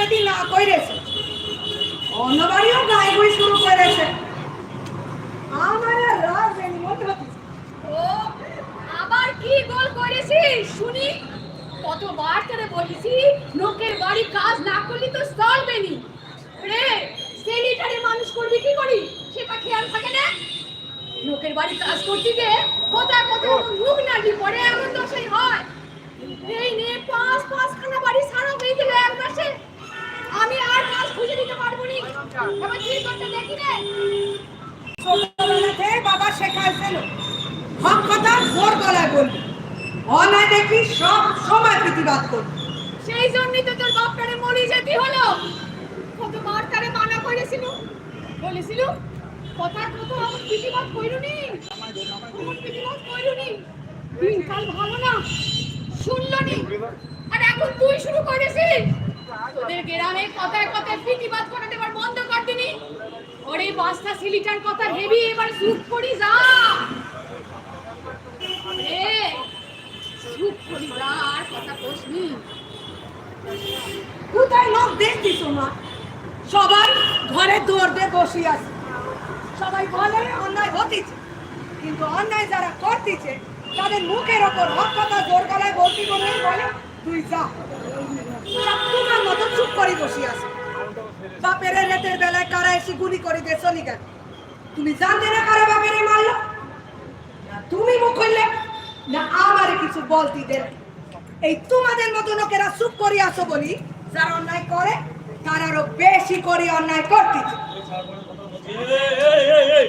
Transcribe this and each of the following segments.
যদি না করেছে অন্য গায়ে শুরু করেছে আবার কি গোল করেছিস? শুনি, কতবার করে বলেছি, লোকের বাড়ি কাজ না করলে তো চলবে নি। রে সেলিটারে মানুষ করবি কি করি? সেটা খেয়াল থাকে না। লোকের বাড়ি কাজ করতে গিয়ে কোথায় কত মুখ নাড়ি পড়ে, এমন দশাই হয়। এই নে পাঁচ পাঁচখানা বাড়ি সারা হয়ে গেল। আমি আর কাজ খুঁজে দিতে পারব নি। এবার কি করতে দেখি রে ছোটবেলা থেকে বাবা শেখাইছিল হক কথা জোর গলায় বলবি। অন্যায় দেখি সব সময় প্রতিবাদ করবি। সেই জন্যই তো তোর বাপটারে মরে যেতে হলো। কতবার তারে মানা করেছিল। বলেছিল কথা কত আমার প্রতিবাদ কইরুনি আমার প্রতিবাদ কইরুনি দিনকাল ভালো না শুনলনি আর এখন তুই শুরু করেছিস? তোদের গ্রামে কথায় কথায় প্রতিবাদ করাতে এবার বন্ধ কর দিনি ওরে বাস্তা সিলিটার কথা হেবি এবার চুপ করি যা। কোথায় লোক দেখতিস মা সবাই ঘরে দৌড় দিয়ে বসে আছে। সবাই বলে অন্যায় হতিছে কিন্তু অন্যায় যারা করতিছে, তাদের মুখের ওপর হক কথা জোর গলায় বলে, তুই যা। তোমার মতো চুপ করে বসে আছে। বাপের রেতের বেলায় কারা এসে গুলি করে দিয়ে চলি গেল? তুমি জানতে না কারা বাপের মারলো? না তুমি মুখ খুললে না আমারে কিছু বলতি দিলে এই তোমাদের মতো লোকেরা চুপ করে আসো বলি যারা অন্যায় করে তার আরও বেশি করে অন্যায় এই,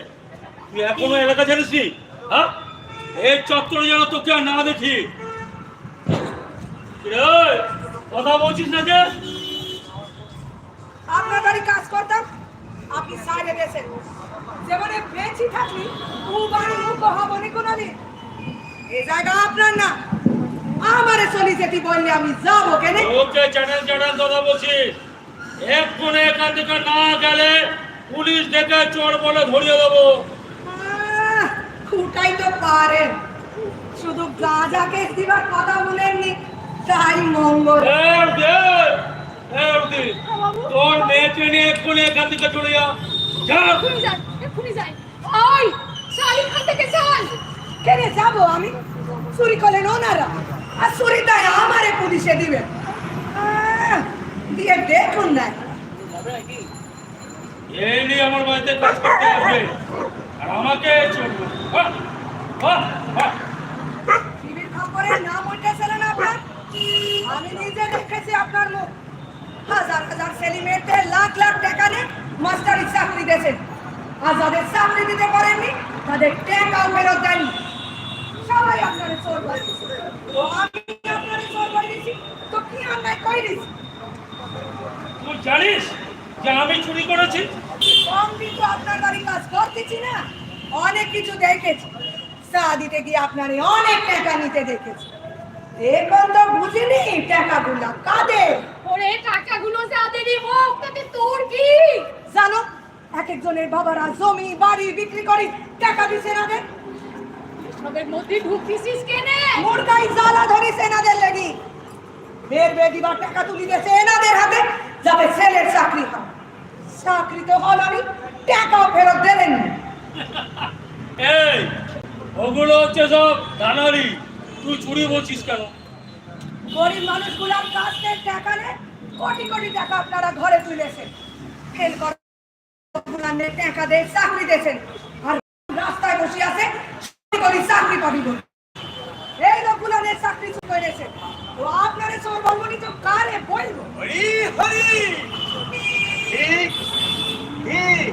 তুই এখনও এলাকা জানিস হ্যাঁ? এই চত্বরে যেন তোকে আর না দেখি। কথা বলছিস না যে? আপনার বাড়ি কাজ করতাম আপনি সাইডে গেছেন। যেমন বেঁচি থাকলি ও বাড়ি মুখ হবনি কোনোদিন। এই জায়গা আপনার না। আমারে চলি যেতে বললে আমি যাব কেনে? ওকে চ্যানেল চ্যানেল কথা বলছিস এক্ষুনি এখান থেকে না গেলে পুলিশ ডেকে চোর বলে ধরিয়ে দেবো। খুঁটাই তো পারেন। শুধু গাঁজাকে দিবার কথা বলেননি। তাই মঙ্গল। অবধি। তোর মেয়েকে নিয়ে এক্ষুনি এখান থেকে চলে যা। এক্ষুনি যাই ওই চল এখান থেকে চল। কেনে যাব আমি? চুরি করলেন ওনারা। আর চুরি তাই আমারে পুলিশে দিবে। দিয়ে দেখুন না। এই নিয়ে আমার বাড়িতে কাজ করতে আসবে আর আমাকে চলবে। বাহ, বাহ, বাহ। টিভির খবরে নাম উঠেছিল না আপনার? আমি নিজে দেখেছি আপনার মুখ। হাজার হাজার ছেলে মেয়েদের লাখ লাখ টাকা নিয়ে মাস্টারি চাকরি দিয়েছেন। আর যাদের চাকরি দিতে পারেননি তাদের টাকাও ফেরত দেননি। সবাই আপনার চোর তো আমি আপনার চোর বানিয়েছি তো কি অন্যায় করে দিয়েছি তুই জানিস যে আমি চুরি করেছি? কম কিন্তু আপনার বাড়ি কাজ করতেছি না। অনেক কিছু দেখেছি। চা দিতে গিয়ে আপনারে অনেক টাকা নিতে দেখেছি। এখন তো বুঝিনি টাকাগুলা। কাদের? ওরে টাকাগুলো যাদেরই হোক তাতে তোর কি? জানো এক একজনের বাবারা জমি বাড়ি বিক্রি করে টাকা দিছে না সবের মধ্যে ঢুকতেছিস কেনে? মুরগাই জ্বালা ধরিছে এনাদের লেগি। বের বেদিবার টাকা তুলি দিয়েছে এনাদের হাতে যাতে ছেলের চাকরি হয়। চাকরি তো হলানি টাকাও ফেরত দেবেন এই ওগুলো হচ্ছে সব দানারি। তুই চুরি বলছিস কেন? গরিব মানুষগুলার কাছ থেকে টাকা নেয় কোটি কোটি টাকা আপনারা ঘরে তুলেছেন। ফেল কর ফুলানের টাকা দিয়ে চাকরি দিয়েছেন। আর রাস্তায় বসে আছে কোটি চাকরি পাবি বলে। এই লোকগুলানের চাকরি চুপ করেছে তো আপনারে চোর বলব নি তো কারে বলব? হরি হরি! ঠিক ঠিক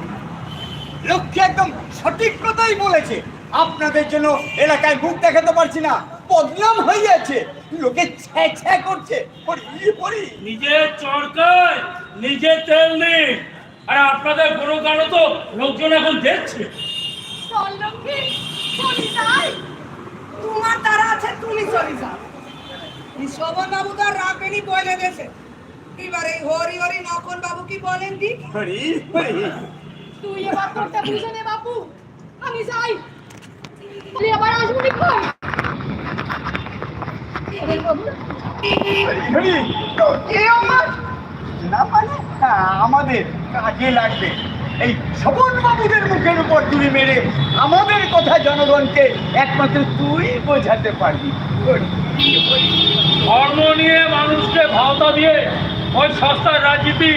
লক্ষ্য একদম সঠিক কথাই বলেছে। আপনাদের জন্য এলাকায় মুখ দেখাতে পারছি না। বদনাম হয়ে যাচ্ছে লোকে ছ্যা ছ্যা করছে। হরি হরি নিজের চরকায় নিজে তেল নেই আর আপনাদের কোনো কারণে তো লোকজন এখন দেখছে। চল লক্ষ্মী চলি যাই তোমার তারা আছে তুমি চলে যাও। শোভন বাবু তো আর রাখেনি বলে গেছে। এবার হরি হরি নখন বাবু কি বলেন দি? হরি হরি। তুই এবার তোরটা বুঝে নে বাপু। আমি যাই। তুই আবার আসব নি কই হরি হরি তো কে আমার না মানে আমাদের কাজে লাগবে এই শোভন বাবুদের মুখের উপর তুই মেরে আমাদের কথা জনগণকে একমাত্র তুই বোঝাতে পারবি। ধর্ম নিয়ে মানুষকে ভাওতা দিয়ে ওই সস্তার রাজনীতি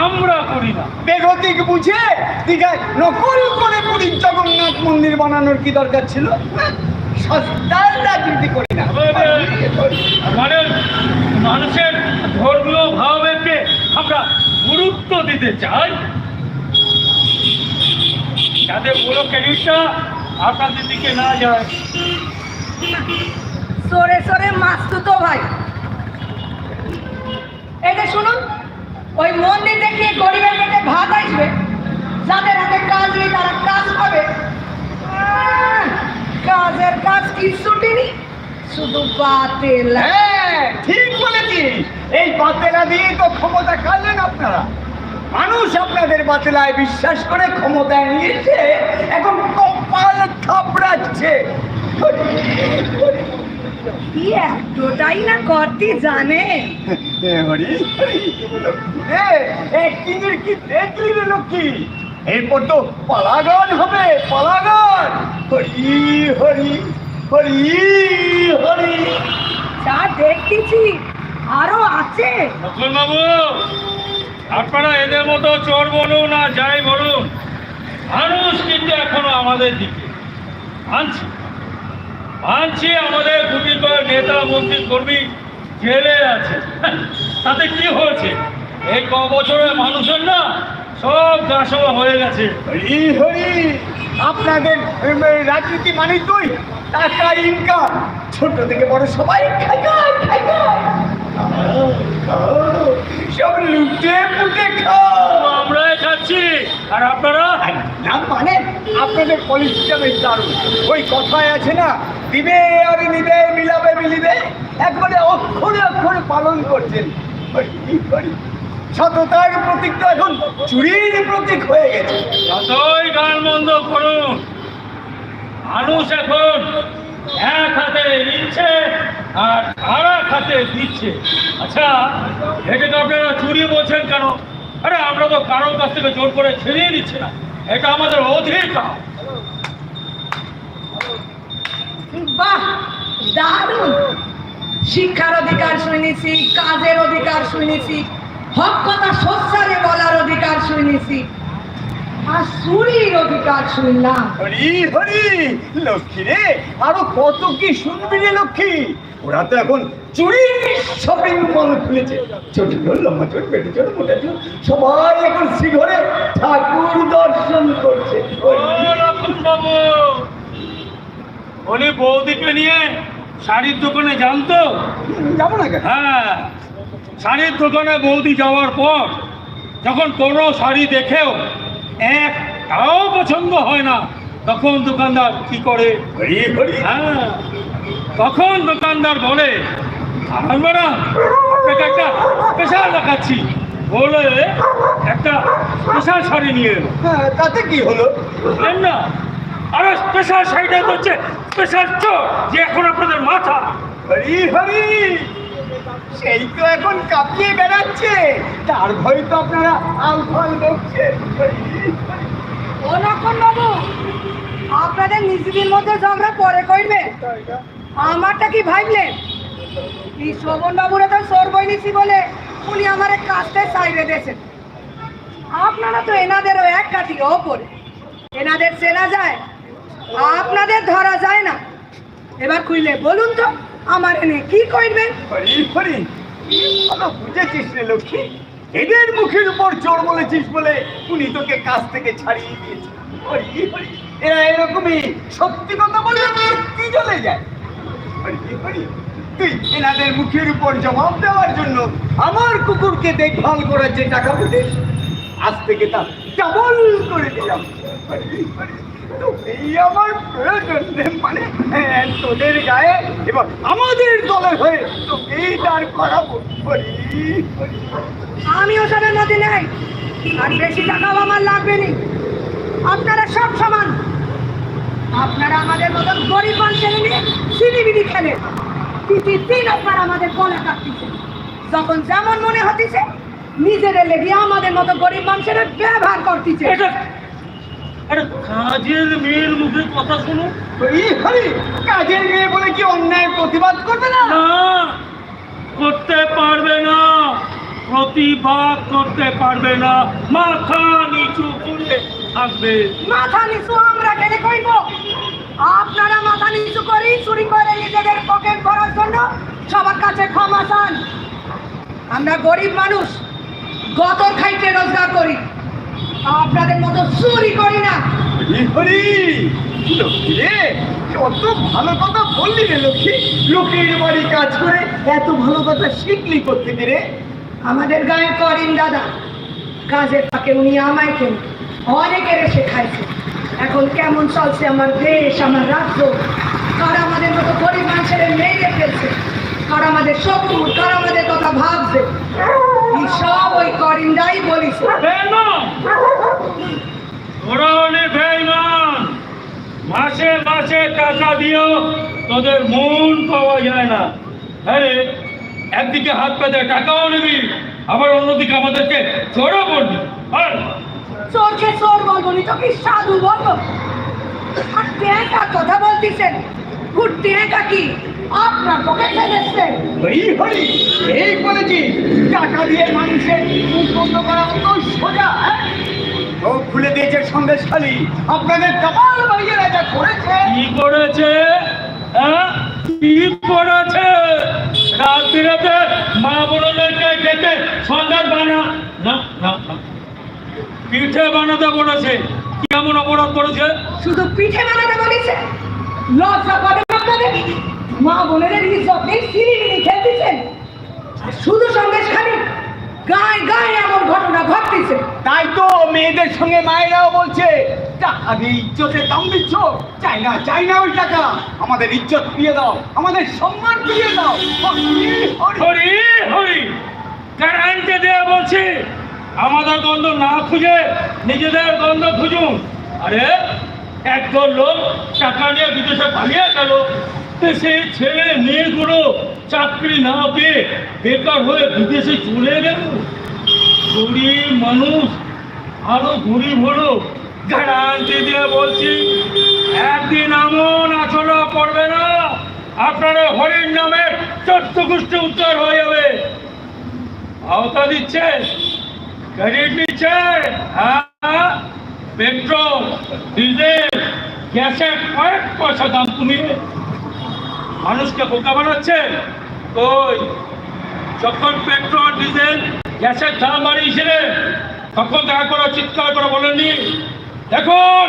আমরা করি না বেগতিক বুঝে দীঘায় নকল করে পুরীর জগন্নাথ মন্দির বানানোর কি দরকার ছিল সস্তার রাজনীতি করি না। মানে মানুষের ধর্মীয় ভাবেকে আমরা গুরুত্ব দিতে চাই। যাতে পুরো ক্রেডিটটা আপনাদের দিকে না যায়। সরে সরে মাস্তু তো ভাই। যে শুনুন ওই মন্দির দেখিয়ে গরিবের পেটে ভাত আসবে যাদের হাতে কাজ নেই তারা কাজ পাবে। কাজের কাজ কি ছুটিনি শুধু বাতিল। হ্যাঁ ঠিক বলেছিস। এই বাতেলা দিয়ে তো ক্ষমতা খালেন আপনারা। মানুষ আপনাদের বাতেলায় বিশ্বাস করে ক্ষমতায় নিয়েছে এখন কপাল থাপড়াচ্ছে। কি না করতে জানে? হরি, এ, কি দেখলি রে লক্ষ্মী? এরপর তো পালাগান হবে পালাগান। হরি হরি হরি হরি। যা দেখতেছি আরও আছে। বাবু আপনারা এদের মতো চোর বলুন আর যাই বলুন মানুষ কিন্তু এখনও আমাদের দিকে। আনছি আনছি আমাদের দুটি করে নেতা মন্ত্রী কর্মী জেলে আছে। তাতে কি হয়েছে? এই ক বছরের মানুষের না সব গাছমা হয়ে গেছে। হরি হরি আপনাদের রাজনীতি মানে তুই। টাকা ইনকাম ছোট থেকে বড় সবাই খাই খাই, সব লুটে পুটে খাও। আমরাই খাচ্ছি। আর আপনারা? না মানে আপনাদের পলিসিটা বেশ দারুণ। ওই কথায় আছে না দিবে আর নিবে মিলাবে মিলিবে একবারে অক্ষরে অক্ষরে পালন করছেন। হরি, হরি। সততার প্রতীক তো এখন চুরির প্রতীক হয়ে গেছে। যতই গান বন্ধ করুন মানুষ এখন এক হাতে নিচ্ছে আর আর এক হাতে দিচ্ছে। আচ্ছা এটাকে আপনারা চুরি বলছেন কেন? আরে আমরা তো কারোর কাছ থেকে জোর করে ছিনিয়ে নিচ্ছি না। এটা আমাদের অধিকার। বাহ দারুণ। শিক্ষার অধিকার শুনেছি কাজের অধিকার শুনেছি হক কথা সোচ্চারে বলার অধিকার শুনেছি আর চুরির অধিকার শুনলাম। হরি হরি লক্ষ্মী রে আরও কত কি শুনবি রে লক্ষ্মী? ওরা তো এখন চুরির শপিং মল খুলেছে। ছোট ছোট লম্বা ছোট পেটে ছোট মোটা ছোট সবাই এখন শ্রীঘরে ঠাকুর দর্শন করছে। বাবু উনি বৌদিকে নিয়ে শাড়ির দোকানে জানতো যাব না কেন? হ্যাঁ। শাড়ির দোকানে বৌদি যাওয়ার পর যখন কোনো শাড়ি দেখেও একটাও পছন্দ হয় না তখন দোকানদার কি করে? হ্যাঁ তখন দোকানদার বলে ম্যাডাম আপনাকে একটা স্পেশাল দেখাচ্ছি। বলে একটা স্পেশাল শাড়ি নিয়ে এলো। হ্যাঁ তাতে কি হলো? না? আরে স্পেশাল শাড়িটা হচ্ছে স্পেশাল চোর যে এখন আপনাদের মাথা। হরি হরি। সেই তো এখন কাঁপিয়ে বেড়াচ্ছে। তার ভয় তো আপনারা আলফাল দেখছেন। ও লক্ষণ বাবু, আপনাদের নিজেদের মধ্যে ঝগড়া পরে করবে আমারটা কি ভাবলেন? এই শোভন বাবুরা তো সর বইনিছি বলে, উনি আমার কাজটা সাইডে দিয়েছেন। আপনারা তো এনাদেরও এক কাঠি ওপরে। এনাদের চেনা যায়, আপনাদের ধরা যায় না। এবার খুইলে বলুন তো। আমার এনে কি করবেন বুঝেছিস রে লক্ষ্মী? এদের মুখের উপর চোর বলেছিস বলে উনি তোকে কাছ থেকে ছাড়িয়ে দিয়েছে। এরা এরকমই সত্যি কথা বলে সত্যি চলে যায়। তুই এনাদের মুখের উপর জবাব দেওয়ার জন্য আমার কুকুরকে দেখভাল করার যে টাকা পেতিস আজ থেকে তা ডাবল করে দিলাম। এই আমার প্রয়োজন মানে হ্যাঁ, তোদের গায়ে এবার আমাদের দলের হয়ে তোকেই দাঁড় করাবো। হরি হরি আমি ওসবের মধ্যে নেই আর বেশি টাকাও আমার লাগবে নি। আপনারা সব সমান। আপনারা আমাদের মতন গরিব মানুষের নিয়ে প্রতিদিন আপনারা আমাদের গলা কাটতেছে যখন যেমন মনে হতেছে নিজেদের লেগে আমাদের মতো গরিব মানুষের ব্যবহার করতেছে। একটা কাজের মেয়ের মুখে কথা শুনো এই হরি কাজের মেয়ে বলে কি অন্যায় প্রতিবাদ করবে না? না করতে পারবে না প্রতিবাদ করতে পারবে না। মাথা নিচু করে থাকবে। মাথা নিচু আমরা কেন কইব আপনারা মাথা নিচু করি চুরি করে নিজেদের পকেট ভরার জন্য সবার কাছে ক্ষমা চান। আমরা গরিব মানুষ গতর খাইতে রোজগার করি। আপনাদের মতো চুরি করি না। হরি? লক্ষ্মী রে কত ভালো কথা বললি রে লক্ষ্মী। লোকের বাড়ি কাজ করে এত ভালো কথা শিখলি করতে রে? আমাদের গায়ে করিম দাদা কাজের ফাঁকে উনি আমায় কেন অনেকের শেখাইছে। এখন কেমন চলছে আমার দেশ আমার রাজ্য? কার আমাদের মতো গরিব মানুষের মেরে ফেলছে? কার আমাদের শত্রু? কার আমাদের কথা ভাবছে? সব ওই করিমদাই বলিছে বেঈমান! ওরা অনেক বেঈমান। মাসে মাসে টাকা দিয়েও তোদের মন পাওয়া যায় না আরে একদিকে হাত পেতে টাকাও নিবি আবার অন্যদিকে আমাদেরকে জড়ো করবি আর চোরকে চোর বলব নি তো কি সাধু বলব আর কথা বলতেছেন ঘুরতে একা কি আপনার পকেটে দেখছেন এই হরি এই বলেছি টাকা দিয়ে মানুষের মুখ বন্ধ করা অত সোজা। হ্যাঁ? চোখ খুলে দিয়েছে সন্দেশ খালি আপনাদের কামাল ভাইয়েরা যা করেছে। কি করেছে? হ্যাঁ? কি করেছে? রাত্রিরাতে মা বোনদেরকে ডেকে সন্ধ্যার বানা না না পিঠে বানাতে বলেছে। কেমন অপরাধ করেছে? শুধু পিঠে বানাতে বলেছে? লজ্জা করে না আপনাদের? মা বোনেদের ইজ্জত নেই সিঁড়ি খেলতেছেন। আর শুধু সঙ্গে খালি গায়ে গায়ে এমন ঘটনা ঘটতেছে। তাই তো মেয়েদের সঙ্গে মায়েরাও বলছে টাকা দিয়ে ইজ্জতের দাম দিচ্ছ। চাই না চাই না ওই টাকা। আমাদের ইজ্জত ফিরিয়ে দাও আমাদের সম্মান ফিরিয়ে দাও। হরি, হরি। গ্যারান্টি দিয়ে বলছি আমাদের গন্ধ না খুঁজে নিজেদের গন্ধ খুঁজুন। আরে একদল লোক টাকা নিয়ে বিদেশে পালিয়ে গেল। দেশে ছেলে মেয়েগুলো চাকরি না পেয়ে বেকার হয়ে বিদেশে চলে গেল। গরিব মানুষ, আরও গরিব হলো। গ্যারান্টি দিয়ে বলছি, একদিন এমন আচরণ করবে না, আপনারা হরিণ নামে চোদ্দ উত্তর হয়ে যাবে। আওতা দিচ্ছে, ক্রেডিট নিচ্ছে হ্যাঁ পেট্রোল, ডিজেল, গ্যাসের কয়েক পয়সা দাম কমিয়ে মানুষকে বোকা বানাচ্ছে ওই যখন পেট্রোল, ডিজেল, গ্যাসের দাম বাড়িয়েছিলেন তখন দেখা করে চিৎকার করে বলেননি, দেখুন,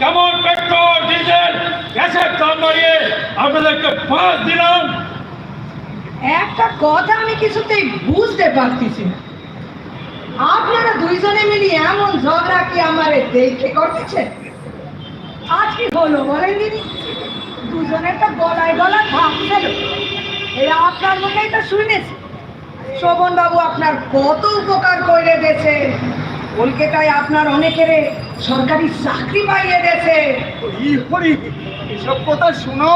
কেমন পেট্রোল, ডিজেল, গ্যাসের দাম বাড়িয়ে আপনাদেরকে পাঁচ দিলাম। একটা কথা আমি কিছুতেই বুঝতে পারতেছি না। আপনারা দুইজনে মিলে এমন ঝগড়া কি আমার দেখে করতেছে আজ কি হলো বলেন দিদি দুজনের তো গলায় গলায় ভাব ছিল এই আপনার মুখেই তো শুনেছি। বাবু আপনার কত উপকার করে দিয়েছে কলকাতায় আপনার অনেকের সরকারি চাকরি পাইয়ে দিয়েছে এসব কথা শোনো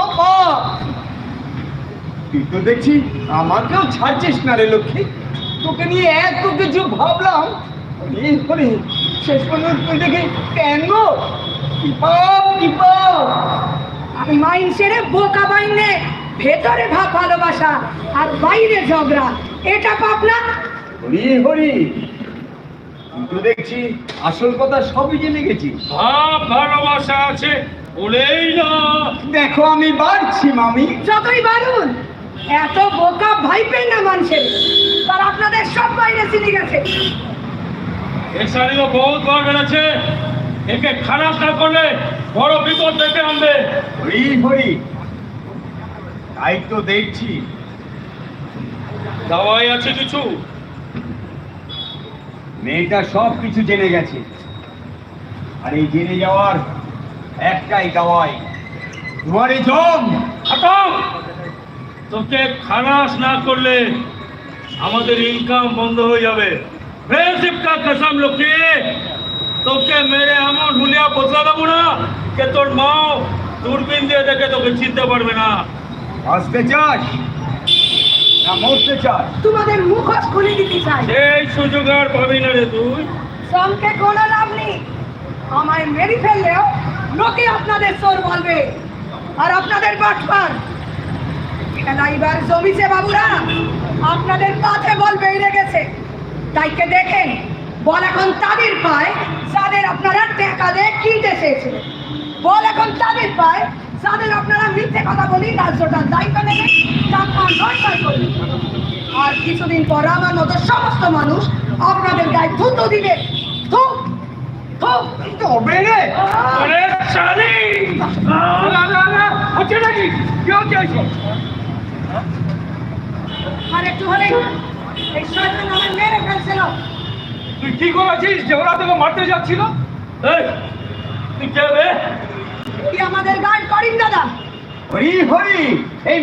তুই তো দেখছি আমাকেও ছাড়ছিস না রে লক্ষ্মী। তোকে নিয়ে এত কিছু ভাবলাম। হরি শেষ পর্যন্ত তুই দেখি কেন? গো? কি পাপ কি মাইন সেরে বোকা বাইনে ভেতরে ভাব ভালোবাসা আর বাইরে ঝগড়া। এটা পাপনা হরি হরি। তুই দেখছি আসল কথা সবই জেনে গেছিস ভাব ভালোবাসা আছে বলেই না। দেখো আমি বাড়ছি মামি। যতই বাড়ুন এত বোকা ভাই পেন না মানুষের। তার আপনাদের সব বাইরে চিনে গেছে। এ শাড়িও বহুত বড় বেড়েছে। একে খারাপ না করলে বড় বিপদ ডেকে আনবে। হরি হরি। তাই তো দেখছি। দাওয়াই আছে কিছু? মেয়েটা সব কিছু জেনে গেছে। আর এই জেনে যাওয়ার একটাই দাওয়াই তোমার এই জম। খতম! তোকে খালাস না করলে আমাদের ইনকাম বন্ধ হয়ে যাবে। ফ্রেন্ডশিপ কা কসম লোকে তোকে মেরে এমন হুলিয়া বদলা দেবো না যে তোর মাও দূরবীন দিয়ে দেখে তোকে চিনতে পারবে না। আসতে চাস? না মরতে চায় তোমাদের মুখোশ খুলে দিতে চাই। সেই সুযোগ আর পাবি না রে তুই। শ্রমকে কোনো লাভ নেই। আমায় মেরে ফেললেও লোকে আপনাদের চোর বলবে আর আপনাদের বাটপার। জমিছে বাবুরা। আপনাদের কাছে বল বেড়ে গেছে। তাইকে দেখেন। বল এখন তাদের পায় যাদের আপনারা টাকা দিয়ে কিনতে চেয়েছিলেন। বল এখন তাদের পায় যাদের আপনারা মিথ্যে কথা বলি রাজ্যটার দায়িত্ব নেবেন টাকা আর কিছুদিন পর আমার মতো সমস্ত মানুষ আপনাদের গায়ে থুতো দিবে। থু থু তবে রে আরে শালি না না না হচ্ছে নাকি কি হচ্ছে আর একটু হলে এই শয়তান আমার মেরে ফেলছিল। তুই কি করেছিস যে ওরা তোকে মারতে যাচ্ছিল? তুই কে রে? কি আমাদের গান করিন দাদা। হরি হরি এই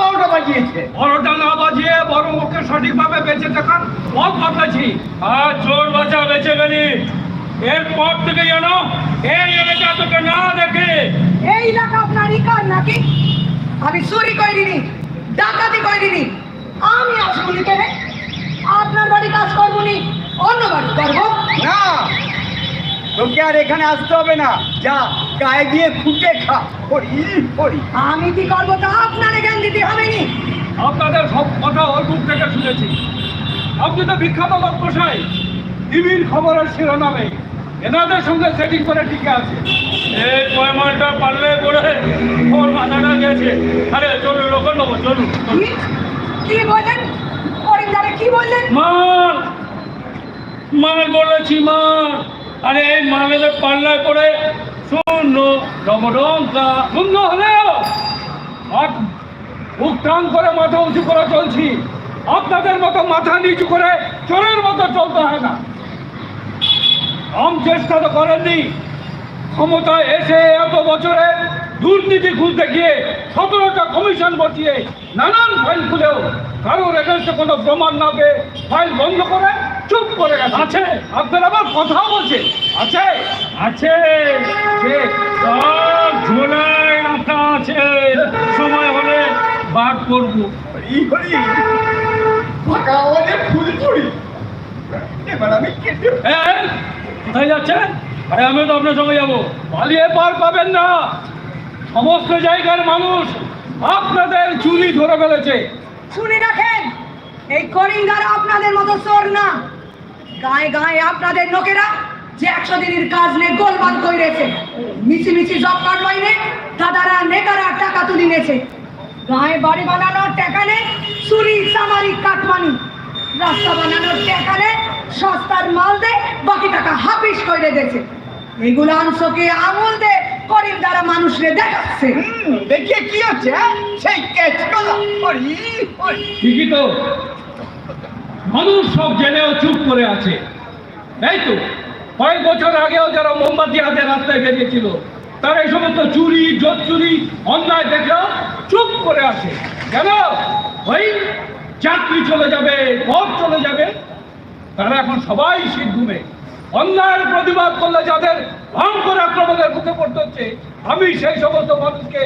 তোর বাজিয়েছে। বড়টা না বাজিয়ে বড় ওকে সঠিকভাবে বেঁচে থাকার পথ বদলেছি। আর চোর বাঁচা বেঁচে গেলি। এরপর থেকে যেন এই এলাকা তোকে না দেখে। এই এলাকা আপনার ইকার নাকি? আমি চুরি করিনি ডাকাতি করিনি। আমি আসবনি কেন আপনার বাড়ি কাজ করব নি অন্য বাড়ি করব। না তোকে আর এখানে আসতে হবে না। যা গায়ে গিয়ে খুঁটে খা হরি হরি আমি কি করব তা আপনার জ্ঞান দিতে হবে নি? আপনাদের সব কথা ওর মুখ থেকে শুনেছি। আপনি তো বিখ্যাত ব্যবসায়ী টিভির খবরের শিরোনামে। এনাদের সঙ্গে সেটিং করে টিকে আছে। এই পয়মানটা পারলে করে ওর মাথাটা গেছে। আরে চলুন লোক নেব চলুন। কি? বললেন? কি বললেন? মাল মাল বলেছি মাল আরে এই মালের পাল্লা করে শূন্য ডমডঙ্কা শূন্য হলেও বুক টান করে মাথা উঁচু করে চলছি। আপনাদের মতো মাথা নিচু করে চোরের মতো চলতে হয় না। কম চেষ্টা তো করেননি। ক্ষমতায় এসে এত বছরে দুর্নীতি খুলতে গিয়ে সতেরোটা কমিশন বসিয়ে নানান ফাইল খুলেও কারোর এগেনস্টে কোনো প্রমাণ না পেয়ে ফাইল বন্ধ করে চুপ করে গেছে। আছে আপনার আবার কথা বলছে। আছে আছে। সব ঝোলায় রাখা আছে। সময় হলে বার করব। হরি হরি। ফাঁকা আওয়াজে ফুল চুরি। এবার আমি কেটে কোথায় যাচ্ছেন? আরে আমিও তো আপনার সঙ্গে যাব। পালিয়ে পার পাবেন না। সমস্ত জায়গার মানুষ আপনাদের চুরি ধরে ফেলেছে। শুনে রাখেন এই করিমদার আপনাদের মতো চোর না। গায়ে গায়ে আপনাদের লোকেরা যে একশো দিনের কাজ নিয়ে গোলমাল করেছে মিছি মিছি জব কার্ড লাইনে দাদারা নেতারা টাকা তুলে নিয়েছে। গায়ে বাড়ি বানানোর টাকা নে চুরি সামারি কাটমানি। রাস্তা বানানোর টাকা নে সস্তার মাল দে বাকি টাকা হাফিস করে দিয়েছে। এগুলো অংশকে আমল দে করিম দ্বারা মানুষরে দেখাচ্ছে। দেখিয়ে কি হচ্ছে হ্যাঁ? সেই ক্যাচ কলা ঠিকই তো। মানুষ সব জেনেও চুপ করে আছে। তাই তো, কয়েক বছর আগেও যারা মোমবাতি হাতে রাস্তায় বেরিয়েছিল তারা এই সমস্ত চুরি জোর চুরি অন্যায় দেখেও চুপ করে আছে। কেন? ওই চাকরি চলে যাবে পথ চলে যাবে। তারা এখন সবাই ঘুমে। অন্যায়ের প্রতিবাদ করলে যাদের ভয়ঙ্কর আক্রমণের মুখে পড়তে হচ্ছে, আমি সেই সমস্ত মানুষকে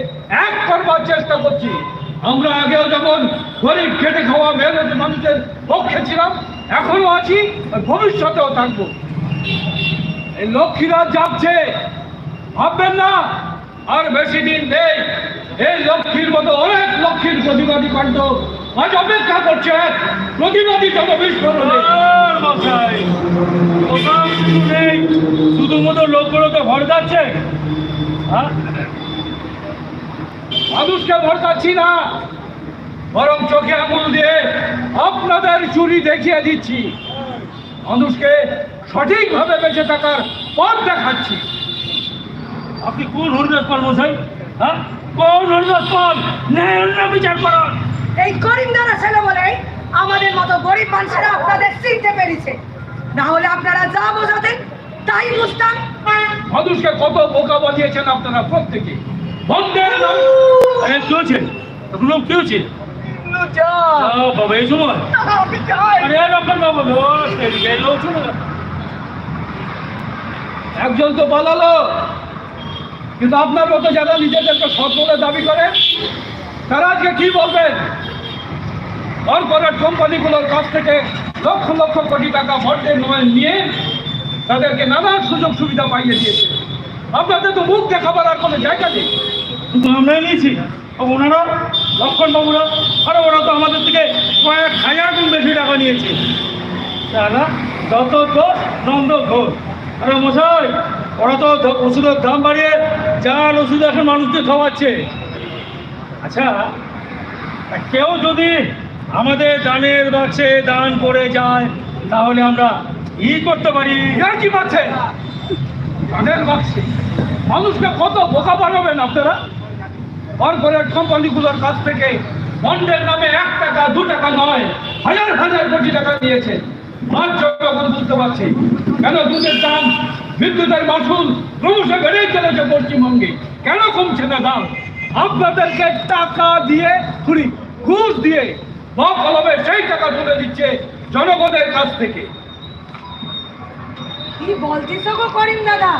এক করবার চেষ্টা করছি। আমরা আগেও যেমন গরিব খেটে খাওয়া মেহনত মানুষের পক্ষে ছিলাম এখনও আছি ভবিষ্যতেও থাকব। এই লক্ষ্মীরা যাচ্ছে ভাববেন না, আর বেশি দিন নেই। এই লক্ষ্মীর মতো অনেক লক্ষ্মীর প্রতিবাদী কণ্ঠ আজ অপেক্ষা করছে প্রতিবাদী জন বিস্ফোরণে শুধুমাত্র লোকগুলোকে ভরকাচ্ছে হ্যাঁ? মানুষকে ভরকাচ্ছি না বরং চোখে আঙুল দিয়ে আপনাদের চুরি দেখিয়ে দিচ্ছি। মানুষকে সঠিকভাবে বেঁচে থাকার পথ দেখাচ্ছি। আপনি কোন হরিদাস পাল মশাই? হ্যাঁ? কোন হরিদাস পাল? ন্যায় বিচার করার। এই করিম দ্বারা ছেলে বলে আমাদের মতো গরিব মানুষেরা আপনাদের চিনতে পেরেছে। না হলে আপনারা যা বোঝাতেন তাই বুঝতাম। মানুষকে কত বোকা বানিয়েছেন আপনারা প্রত্যেকে? একজন তো পালালো। কিন্তু আপনার মতো যারা নিজেদেরকে সৎ বলে দাবি করে, তারা আজকে কি বলবেন কর্পোরেট কোম্পানিগুলোর কাছ থেকে লক্ষ লক্ষ কোটি টাকা নয় নিয়ে তাদেরকে নানান সুযোগ সুবিধা পাইয়ে দিয়েছে। আপনাদের তো মুখ দেখাবার আর কোনো জায়গা নেই। কিন্তু আমরাই নিয়েছি ওনারা, লক্ষণ বাবুরা, আরে ওরা তো আমাদের থেকে কয়েক হাজার গুণ বেশি টাকা নিয়েছে। দাদা যত দোষ নন্দ ঘোষ। আরে মশাই, ওরা তো ওষুধের দাম বাড়িয়ে যার ওষুধ এখন মানুষকে খাওয়াচ্ছে। আচ্ছা কেউ যদি আমাদের দানের বাক্সে দান করে যায়, তাহলে আমরা ই করতে পারি। কি পাচ্ছেন ধানের বাক্সে। মানুষকে কত বোকা বানাবেন আপনারা? কর্পোরেট কোম্পানিগুলোর কাছ থেকে বন্ডের নামে এক টাকা, দু টাকা নয়, হাজার হাজার কোটি টাকা নিয়েছে। আর যখন বুঝতে পারছি। কেন দুধের দাম, বিদ্যুতের মাসুল ক্রমশ বেড়েই চলেছে পশ্চিমবঙ্গে? কেন কমছে না দাম? আপনাদেরকে টাকা দিয়ে ঘুরি, ঘুষ দিয়ে বা কলমে সেই টাকা তুলে দিচ্ছে জনগণের কাছ থেকে। কি বলছিস গো করিম দাদা?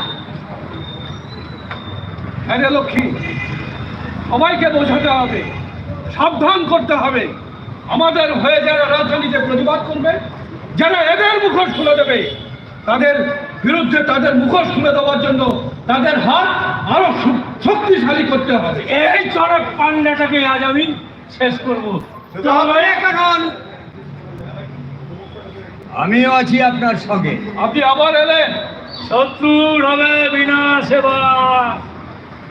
হ্যাঁ লক্ষ্মী সবাইকে বোঝাতে হবে সাবধান করতে হবে। আমাদের হয়ে যারা রাজধানীতে প্রতিবাদ করবে যারা এদের মুখোশ খুলে দেবে তাদের বিরুদ্ধে তাদের মুখোশ খুলে দেওয়ার জন্য তাদের হাত আরও শক্তিশালী করতে হবে। এই চড়ক পান্ডাটাকে আজ আমি শেষ করব। কারণ আমিও আছি আপনার সঙ্গে। আপনি আবার এলেন। শত্রুর হবে বিনা সেবা।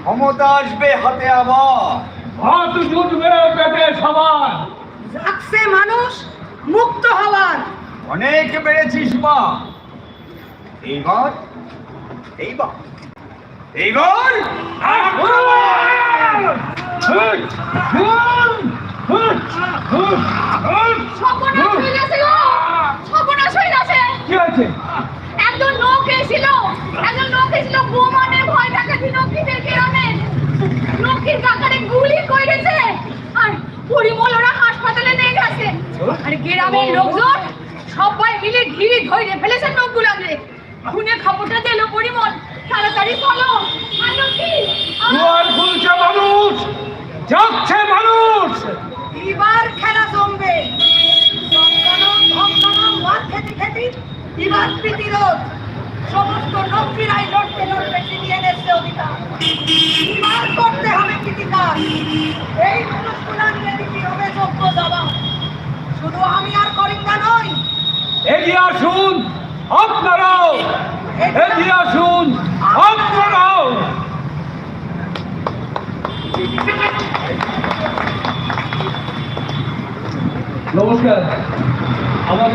ক্ষমতা আসবে হাতে আবার। হাত জুটবে পেটে সবার। রাখছে মানুষ মুক্ত হওয়ার। অনেক বেড়েছিস মা। এইবার এইবার এইবার। গো। সর্বনাশ হয়ে গেছে। কি আছে একজন লোক এসেছিল একজন লোক এসেছিল বোমানে ভয় দেখাচ্ছি লক্ষ্মীদের গ্রামে লক্ষ্মীর কাকারে গুলি করেছে আর পরিমল ওরা হাসপাতালে নিয়ে গেছে। আর গ্রামের লোকজন সবাই মিলে ঘিরে ধরে ফেলেছে লোকগুলোকে খুনে খবরটা দিল পরিমল তাড়াতাড়ি চলো আর আর- মানুষ যাচ্ছে মানুষ। এবার প্রতিরোধ। সমস্ত নকরিরাই লড়তে লড়তে ছিনিয়ে এনেছে অধিকার করতে হবে প্রতিকার এই মানুষগুলা নিয়ে দিতে হবে যোগ্য জবাব। শুধু আমি আর করিঙ্গা নই। এগিয়ে আসুন আপনারাও। এগিয়ে আসুন আপনারাও। নমস্কার। আমাদের